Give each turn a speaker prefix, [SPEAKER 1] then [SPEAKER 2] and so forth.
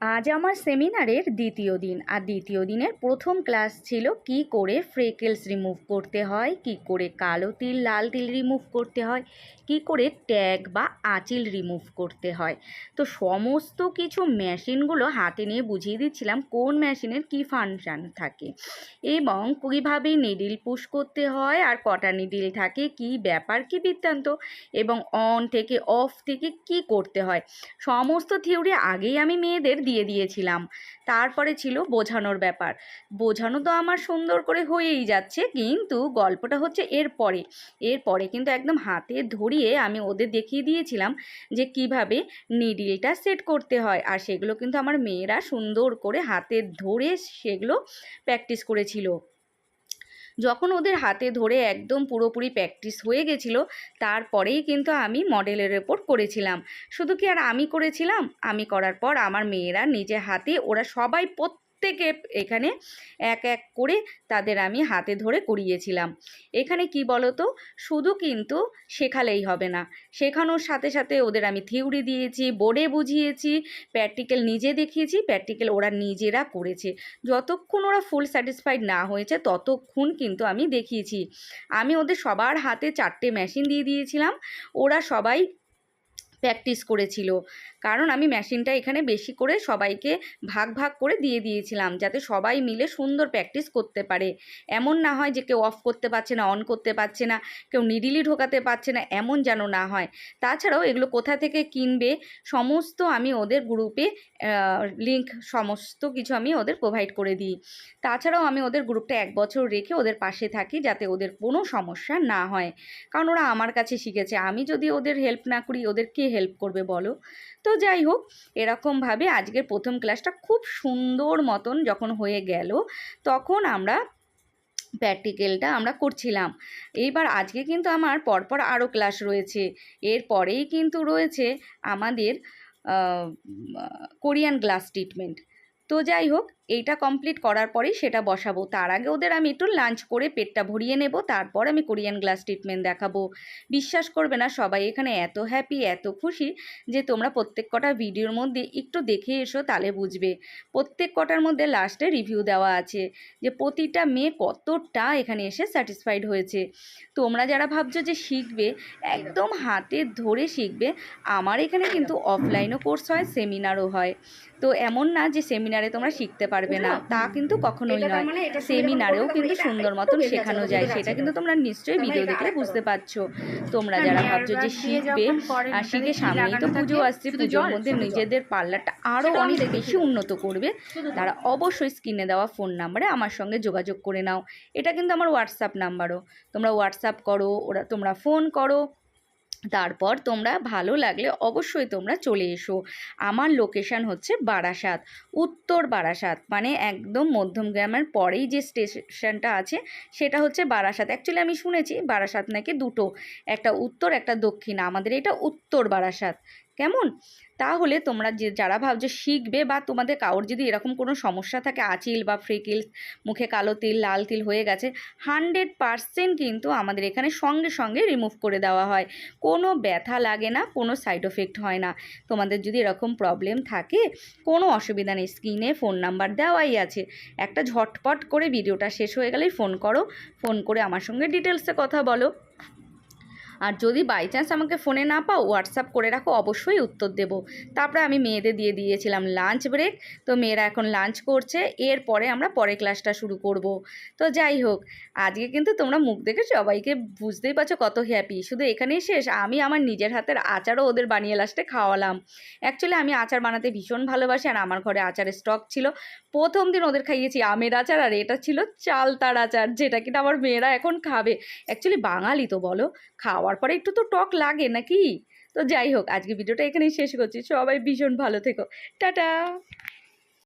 [SPEAKER 1] আজ আমার সেমিনারের দ্বিতীয় দিন। আর দ্বিতীয় দিনের প্রথম ক্লাস ছিল কি করে ফ্রেকেলস রিমুভ করতে হয়, কি করে কালো তিল, লাল তিল রিমুভ করতে হয়, কি করে ট্যাগ বা আঁচিল রিমুভ করতে হয়। তো সমস্ত কিছু মেশিনগুলো হাতে নিয়ে বুঝিয়ে দিচ্ছিলাম কোন মেশিনের কি ফাংশান থাকে এবং কীভাবে নিডিল পুশ করতে হয় আর কটা নিডিল থাকে, কি ব্যাপার, কি বৃত্তান্ত এবং অন থেকে অফ থেকে কি করতে হয়। সমস্ত থিওরি আগেই আমি মেয়েদের দিয়ে দিয়েছিলাম। তারপরে ছিল বোঝানোর ব্যাপার। বোঝানো তো আমার সুন্দর করে হয়েই যাচ্ছে, কিন্তু গল্পটা হচ্ছে এরপরে এরপরে কিন্তু একদম হাতে ধরিয়ে আমি ওদের দেখিয়ে দিয়েছিলাম যে কীভাবে নিডিলটা সেট করতে হয়। আর সেগুলো কিন্তু আমার মেয়েরা সুন্দর করে হাতে ধরে সেগুলো প্র্যাকটিস করেছিল। যখন ওদের হাতে ধরে একদম পুরোপুরি প্র্যাকটিস হয়ে গেছিল, তারপরেই কিন্তু আমি মডেলের রিপোর্ট করেছিলাম। শুধু কি আর আমি করেছিলাম? আমি করার পর আমার মেয়েরা নিজে হাতে, ওরা সবাই প্রত্যেকে এখানে এক এক করে তাদের আমি হাতে ধরে করিয়েছিলাম। এখানে কি বলতো? শুধু কিন্তু শেখালেই হবে না। শেখানোর সাথে সাথে ওদের আমি থিওরি দিয়েছি বোর্ডে বুঝিয়েছি প্র্যাকটিক্যাল নিজে দেখিয়েছি প্র্যাকটিক্যাল ওরা নিজেরা করেছে। যতক্ষণ ওরা ফুল স্যাটিসফাইড না হয়েছে, ততক্ষণ কিন্তু আমি দেখিয়েছি। আমি ওদের সবার হাতে চারটে মেশিন দিয়ে দিয়েছিলাম। ওরা সবাই প্র্যাকটিস করেছিল। কারণ আমি মেশিনটা এখানে বেশি করে সবাইকে ভাগ ভাগ করে দিয়ে দিয়েছিলাম যাতে সবাই মিলে সুন্দর প্র্যাকটিস করতে পারে। এমন না হয় যে কেউ অফ করতে পারছে না, অন করতে পারছে না, কেউ নিডিলি ঢোকাতে পারছে না, এমন যেন না হয়। তাছাড়াও এগুলো কোথা থেকে কিনবে, সমস্ত আমি ওদের গ্রুপে লিংক সমস্ত কিছু আমি ওদের প্রোভাইড করে দিই। তাছাড়াও আমি ওদের গ্রুপটা এক বছর রেখে ওদের পাশে থাকি যাতে ওদের কোনো সমস্যা না হয়। কারণ ওরা আমার কাছে শিখেছে, আমি যদি ওদের হেল্প না করি, ওদের কে হেল্প করবে বলো? তো যাই হোক এরকমভাবে আজকের প্রথম ক্লাসটা খুব সুন্দর মতন যখন হয়ে গেল, তখন আমরা প্র্যাকটিক্যালটা আমরা করছিলাম। এইবার আজকে কিন্তু আমার পরপর আরও ক্লাস রয়েছে। এর পরেই কিন্তু রয়েছে আমাদের কোরিয়ান গ্লাস ট্রিটমেন্ট তো যাই হোক, এইটা কমপ্লিট করার পরেই সেটা বসাবো। তার আগে ওদের আমি একটু লাঞ্চ করে পেটটা ভরিয়ে নেব, তারপর আমি কোরিয়ান গ্লাস ট্রিটমেন্ট দেখাবো। বিশ্বাস করবে না সবাই এখানে এত হ্যাপি এত খুশি যে তোমরা প্রত্যেক কটা ভিডিওর মধ্যে একটু দেখে এসো, তাহলে বুঝবে। প্রত্যেক কটার মধ্যে লাস্টে রিভিউ দেওয়া আছে যে প্রতিটা মেয়ে কতটা এখানে এসে স্যাটিসফাইড হয়েছে। তোমরা যারা ভাবছ যে শিখবে, একদম হাতে ধরে শিখবে, আমার এখানে কিন্তু অফলাইনও কোর্স হয় সেমিনারও হয়। তো এমন না যে সেমিনারে তোমরা শিখতে পারবে না। তা কিন্তু কখনোই নয়। সেমিনারেও কিন্তু সুন্দর মতন শেখানো যায়। সেটা কিন্তু তোমরা নিশ্চয়ই ভিডিও দেখলে বুঝতে পারছ। তোমরা যারা ভাবছ যে শিখবে আর শিখে সামনেই তো পুজো আসছে পুজোর মধ্যে নিজেদের পার্লারটা আরও অনেক বেশি উন্নত করবে। তারা অবশ্যই স্ক্রিনে দেওয়া ফোন নাম্বারে আমার সঙ্গে যোগাযোগ করে নাও। এটা কিন্তু আমার হোয়াটসঅ্যাপ নাম্বারও। তোমরা হোয়াটসঅ্যাপ করো ওরা তোমরা ফোন করো। তারপর তোমরা ভালো লাগলে অবশ্যই তোমরা চলে এসো। আমার লোকেশান হচ্ছে বারাসাত, উত্তর বারাসাত। মানে একদম মধ্যম গ্রামের পরেই যে স্টেশনটা আছে, সেটা হচ্ছে বারাসাত। অ্যাকচুয়ালি আমি শুনেছি বারাসাত নাকি দুটো, একটা উত্তর, একটা দক্ষিণ। আমাদের এটা উত্তর বারাসাত। কেমন? তাহলে তোমরা যে, যারা ভাবছ শিখবে বা তোমাদের কারোর যদি এরকম কোনো সমস্যা থাকে, আঁচিল বা ফ্রিকিলস, মুখে কালো তিল, লাল তিল হয়ে গেছে, হানড্রেড পারসেন্ট কিন্তু আমাদের এখানে সঙ্গে সঙ্গে রিমুভ করে দেওয়া হয়। কোনো ব্যথা লাগে না, কোনো সাইড এফেক্ট হয় না। তোমাদের যদি এরকম প্রবলেম থাকে, কোনো অসুবিধা নেই, স্ক্রিনে ফোন নাম্বার দেওয়াই আছে। একটা ঝটপট করে ভিডিওটা শেষ হয়ে গেলেই ফোন করো, ফোন করে আমার সঙ্গে ডিটেলসে কথা বলো। আর যদি বাই চান্স আমাকে ফোনে না পাও হোয়াটসঅ্যাপ করে রাখো, অবশ্যই উত্তর দেবো। তারপরে আমি মেয়েদের দিয়ে দিয়েছিলাম লাঞ্চ ব্রেক তো মেয়েরা এখন লাঞ্চ করছে, এরপরে আমরা পরে ক্লাসটা শুরু করব। তো যাই হোক, আজকে কিন্তু তোমরা মুখ দেখে সবাইকে বুঝতেই পারছ কত হ্যাপি শুধু এখানেই শেষ, আমি আমার নিজের হাতের আচারও ওদের বানিয়ে লাস্টে খাওয়ালাম। অ্যাকচুয়ালি আমি আচার বানাতে ভীষণ ভালোবাসি, আর আমার ঘরে আচারের স্টক ছিল। প্রথম দিন ওদের খাইয়েছি আমের আচার, আর এটা ছিল চালতার আচার, যেটা কিনা আমার মেয়েরা এখন খাবে। অ্যাকচুয়ালি বাঙালি তো বলো খাওয়ার পরে একটু তো টক লাগে নাকি? তো যাই হোক, আজকে ভিডিওটা এখানেই শেষ করছি। সবাই ভীষণ ভালো থেকো। টাটা!